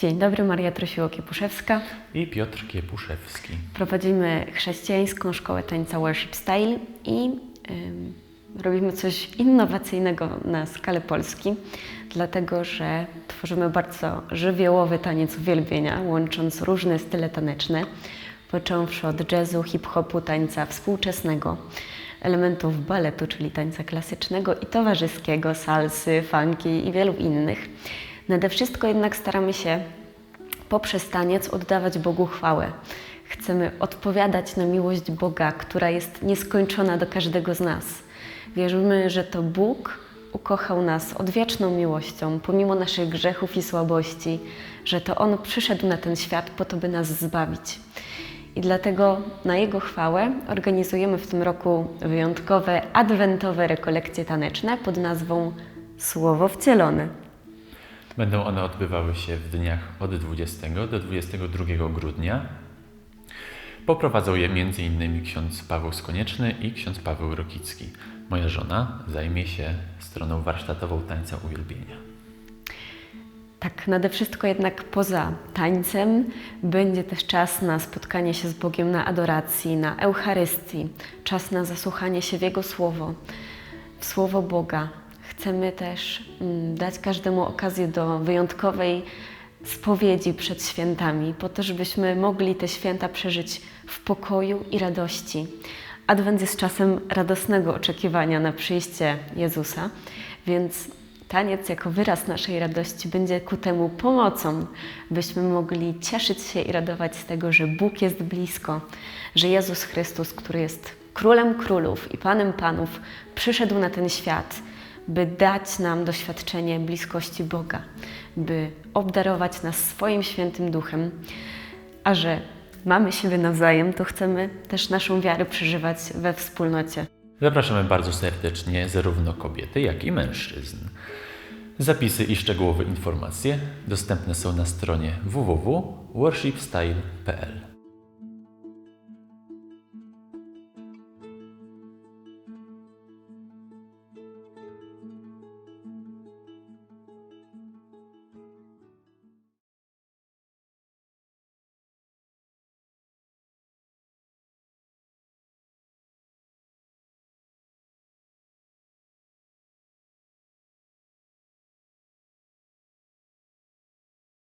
Dzień dobry, Maria Trosiło-Kiepuszewska. i Piotr Kiepuszewski. Prowadzimy chrześcijańską szkołę tańca Worship Style i ym, robimy coś innowacyjnego na skalę Polski, dlatego że tworzymy bardzo żywiołowy taniec uwielbienia, łącząc różne style taneczne, począwszy od jazzu, hip-hopu, tańca współczesnego, elementów baletu, czyli tańca klasycznego i towarzyskiego, salsy, funky i wielu innych. Nade wszystko jednak staramy się poprzez taniec oddawać Bogu chwałę. Chcemy odpowiadać na miłość Boga, która jest nieskończona do każdego z nas. Wierzymy, że to Bóg ukochał nas odwieczną miłością, pomimo naszych grzechów i słabości, że to On przyszedł na ten świat po to, by nas zbawić. I dlatego na Jego chwałę organizujemy w tym roku wyjątkowe, adwentowe rekolekcje taneczne pod nazwą Słowo Wcielone. Będą one odbywały się w dniach od 20 do 22 grudnia. Poprowadzą je m.in. ksiądz Paweł Skonieczny i ksiądz Paweł Rokicki. Moja żona zajmie się stroną warsztatową tańca uwielbienia. Tak, nade wszystko jednak poza tańcem będzie też czas na spotkanie się z Bogiem na adoracji, na Eucharystii, czas na zasłuchanie się w Jego Słowo, w Słowo Boga. Chcemy też mm, dać każdemu okazję do wyjątkowej spowiedzi przed świętami, po to, żebyśmy mogli te święta przeżyć w pokoju i radości. Adwent jest czasem radosnego oczekiwania na przyjście Jezusa, więc taniec jako wyraz naszej radości będzie ku temu pomocą, byśmy mogli cieszyć się i radować z tego, że Bóg jest blisko, że Jezus Chrystus, który jest Królem Królów i Panem Panów, przyszedł na ten świat, by dać nam doświadczenie bliskości Boga, by obdarować nas swoim świętym duchem, a że mamy siebie nawzajem, to chcemy też naszą wiarę przeżywać we wspólnocie. Zapraszamy bardzo serdecznie zarówno kobiety, jak i mężczyzn. Zapisy i szczegółowe informacje dostępne są na stronie www.worshipstyle.pl.